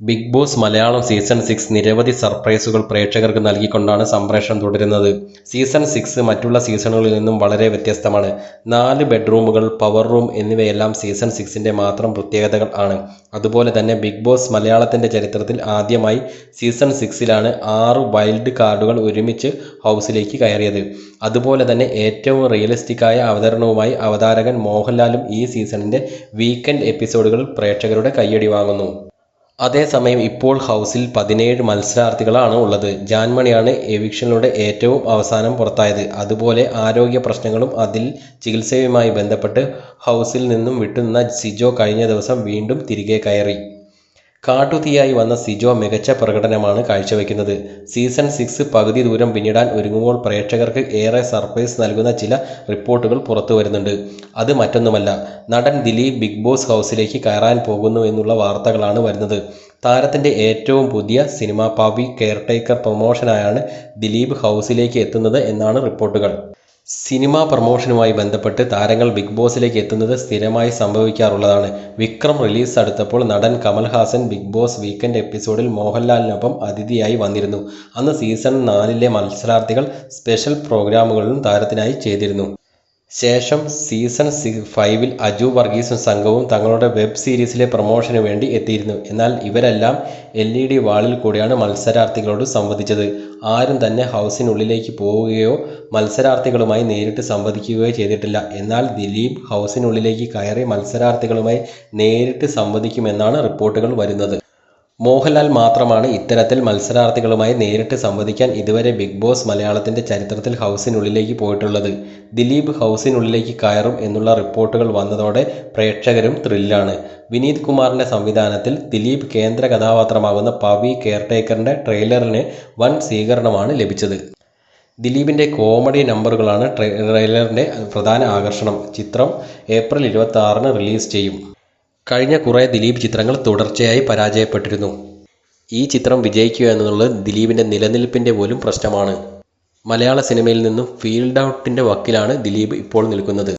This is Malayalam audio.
Bigg Boss Malayalam season six നിരവധി സർപ്രൈസുകൾ പ്രേക്ഷകർക്ക് നൽകിക്കൊണ്ടാണ് സംപ്രേഷണം തുടരുന്നത്. സീസൺ സിക്സ് മറ്റുള്ള സീസണുകളിൽ നിന്നും വളരെ വ്യത്യസ്തമാണ്. നാല് ബെഡ്റൂമുകൾ പവർ റൂം എന്നിവയെല്ലാം സീസൺ സിക്സിന്റെ മാത്രം പ്രത്യേകതകൾ ആണ്. അതുപോലെ തന്നെ ബിഗ് ബോസ് മലയാളത്തിന്റെ ചരിത്രത്തിൽ ആദ്യമായി സീസൺ സിക്സിലാണ് ആറ് വൈൽഡ് കാർഡുകൾ ഒരുമിച്ച് ഹൗസിലേക്ക് കയറിയത്. അതുപോലെ തന്നെ ഏറ്റവും റിയലിസ്റ്റിക്കായ അവതരണവുമായി അവതാരകൻ മോഹൻലാലും ഈ സീസണിന്റെ വീക്കെൻഡ് എപ്പിസോഡുകൾ പ്രേക്ഷകരുടെ കയ്യടി വാങ്ങുന്നു. അതേസമയം ഇപ്പോൾ ഹൗസിൽ പതിനേഴ് മത്സരാർത്ഥികളാണ് ഉള്ളത്. ജാൻമണിയാണ് എവിക്ഷനിലൂടെ ഏറ്റവും അവസാനം പുറത്തായത്. അതുപോലെ ആരോഗ്യ പ്രശ്നങ്ങളും അതിൽ ചികിത്സയുമായി ബന്ധപ്പെട്ട് ഹൗസിൽ നിന്നും വിട്ടുനിന്ന സിജോ കഴിഞ്ഞ ദിവസം വീണ്ടും തിരികെ കയറി. കാട്ടുതീയായി വന്ന സിജോ മികച്ച പ്രകടനമാണ് കാഴ്ചവെക്കുന്നത്. സീസൺ സിക്സ് പകുതി ദൂരം പിന്നിടാൻ ഒരുങ്ങുമ്പോൾ പ്രേക്ഷകർക്ക് ഏറെ സർപ്രൈസ് നൽകുന്ന ചില റിപ്പോർട്ടുകൾ പുറത്തു വരുന്നുണ്ട്. അത് മറ്റൊന്നുമല്ല നടൻ ദിലീപ് ബിഗ് ബോസ് ഹൗസിലേക്ക് കയറാൻ പോകുന്നു എന്നുള്ള വാർത്തകളാണ് വരുന്നത്. താരത്തിന്റെ ഏറ്റവും പുതിയ സിനിമാ പാവി കെയർടേക്കർ പ്രൊമോഷനായാണ് ദിലീപ് ഹൗസിലേക്ക് എത്തുന്നത് എന്നാണ് റിപ്പോർട്ടുകൾ. സിനിമാ പ്രമോഷനുമായി ബന്ധപ്പെട്ട് താരങ്ങൾ ബിഗ് ബോസിലേക്ക് എത്തുന്നത് സ്ഥിരമായി സംഭവിക്കാറുള്ളതാണ്. വിക്രം റിലീസ് അടുത്തപ്പോൾ നടൻ കമൽഹാസൻ ബിഗ് ബോസ് വീക്കെൻഡ് എപ്പിസോഡിൽ മോഹൻലാലിനൊപ്പം അതിഥിയായി വന്നിരുന്നു. അന്ന് സീസൺ നാലിലെ മത്സരാർത്ഥികൾ സ്പെഷ്യൽ പ്രോഗ്രാമുകളും താരത്തിനായി ചെയ്തിരുന്നു. ശേഷം സീസൺ ഫൈവിൽ അജു വർഗീസും സംഘവും തങ്ങളുടെ വെബ് സീരീസിലെ പ്രൊമോഷന് വേണ്ടി എത്തിയിരുന്നു. എന്നാൽ ഇവരെല്ലാം എൽ ഇ ഡി വാളിൽ കൂടിയാണ് മത്സരാർത്ഥികളോട് സംവദിച്ചത്. ആരും തന്നെ ഹൗസിനുള്ളിലേക്ക് പോവുകയോ മത്സരാർത്ഥികളുമായി നേരിട്ട് സംവദിക്കുകയോ ചെയ്തിട്ടില്ല. എന്നാൽ ദിലീപ് ഹൗസിനുള്ളിലേക്ക് കയറി മത്സരാർത്ഥികളുമായി നേരിട്ട് സംവദിക്കുമെന്നാണ് റിപ്പോർട്ടുകൾ വരുന്നത്. മോഹൻലാൽ മാത്രമാണ് ഇത്തരത്തിൽ മത്സരാർത്ഥികളുമായി നേരിട്ട് സംവദിക്കാൻ ഇതുവരെ ബിഗ് ബോസ് മലയാളത്തിന്റെ ചരിത്രത്തിൽ ഹൗസിനുള്ളിലേക്ക് പോയിട്ടുള്ളത്. ദിലീപ് ഹൗസിനുള്ളിലേക്ക് കയറും എന്നുള്ള റിപ്പോർട്ടുകൾ വന്നതോടെ പ്രേക്ഷകരും ത്രില്ലാണ്. വിനീത് കുമാറിന്റെ സംവിധാനത്തിൽ ദിലീപ് കേന്ദ്ര കഥാപാത്രമാകുന്ന പവി കെയർടേക്കറിന്റെ ട്രെയിലറിന് വൻ സ്വീകരണമാണ് ലഭിച്ചത്. ദിലീപിന്റെ കോമഡി നമ്പറുകളാണ് ട്രെയിലറിന്റെ പ്രധാന ആകർഷണം. ചിത്രം ഏപ്രിൽ ഇരുപത്തി റിലീസ് ചെയ്യും. കഴിഞ്ഞ കുറേ ദിലീപ് ചിത്രങ്ങൾ തുടർച്ചയായി പരാജയപ്പെട്ടിരുന്നു. ഈ ചിത്രം വിജയിക്കുക എന്നുള്ളത് ദിലീപിന്റെ നിലനിൽപ്പിന്റെ പോലും പ്രശ്നമാണ്. മലയാള സിനിമയിൽ നിന്നും ഫീൽഡ് ഔട്ടിന്റെ വക്കിലാണ് ദിലീപ് ഇപ്പോൾ നിൽക്കുന്നത്.